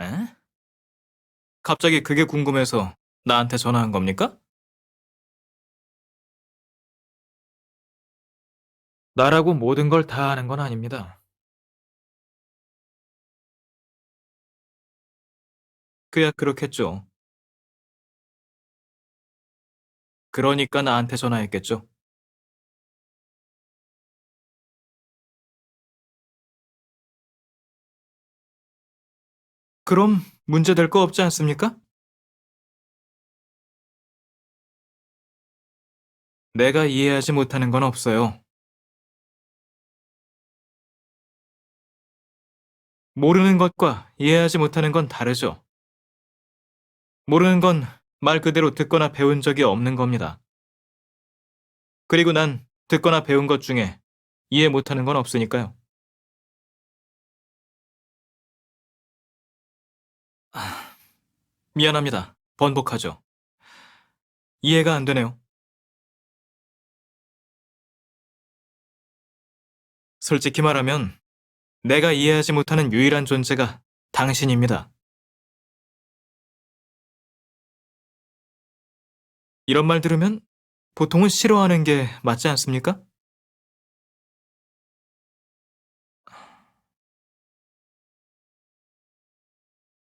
에? 갑자기 그게 궁금해서 나한테 전화한 겁니까? 나라고 모든 걸 다 아는 건 아닙니다. 그야 그렇겠죠. 그러니까 나한테 전화했겠죠. 그럼 문제될 거 없지 않습니까? 내가 이해하지 못하는 건 없어요. 모르는 것과 이해하지 못하는 건 다르죠. 모르는 건 말 그대로 듣거나 배운 적이 없는 겁니다. 그리고 난 듣거나 배운 것 중에 이해 못하는 건 없으니까요. 미안합니다. 번복하죠. 이해가 안 되네요. 솔직히 말하면 내가 이해하지 못하는 유일한 존재가 당신입니다. 이런 말 들으면 보통은 싫어하는 게 맞지 않습니까?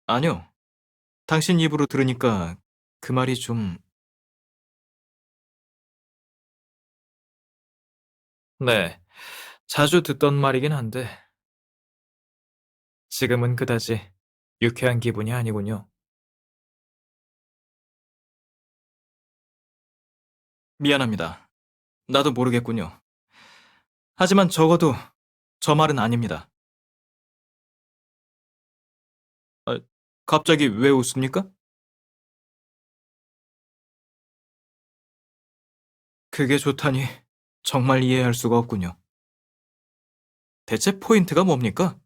아니요. 당신 입으로 들으니까 그 말이 좀... 네, 자주 듣던 말이긴 한데 지금은 그다지 유쾌한 기분이 아니군요. 미안합니다. 나도 모르겠군요. 하지만 적어도 저 말은 아닙니다. 아, 갑자기 왜 웃습니까? 그게 좋다니 정말 이해할 수가 없군요. 대체 포인트가 뭡니까?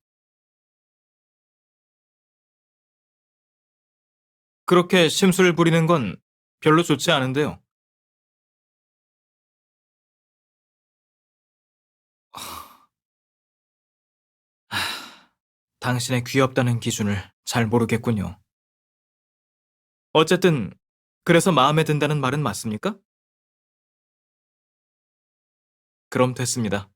그렇게 심술을 부리는 건 별로 좋지 않은데요. 당신의 귀엽다는 기준을 잘 모르겠군요. 어쨌든 그래서 마음에 든다는 말은 맞습니까? 그럼 됐습니다.